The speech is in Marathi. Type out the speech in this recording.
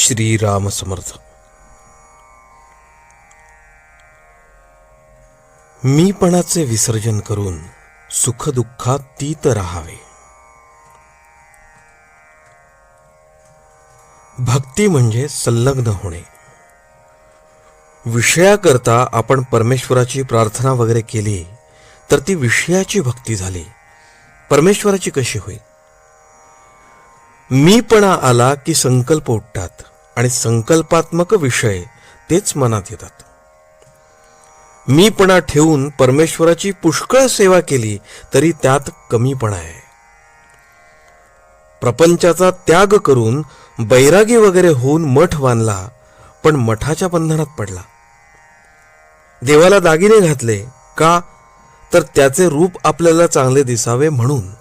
श्रीराम समर्थ मीपणाचे विसर्जन करून सुखदुःखात तीत राहावे. भक्ती म्हणजे संलग्न होणे. विषयाकरता आपण परमेश्वराची प्रार्थना वगैरे केली तर ती विषयाची भक्ती झाली. परमेश्वराची कशी होईल? मीपणा आला की संकल्प उठतात. आणि संकल्पात्मक विषय तेच मनात येतात. मीपणा ठेवून परमेश्वराची पुष्कळ सेवा केली तरी त्यात कमीपणा आहे. प्रपंचाचा त्याग करून बैरागी वगैरे होऊन मठ बांधला पण मठाच्या बंधनात पडला. देवाला दागिने घातले का? तर त्याचे रूप आपल्याला चांगले दिसावे म्हणून.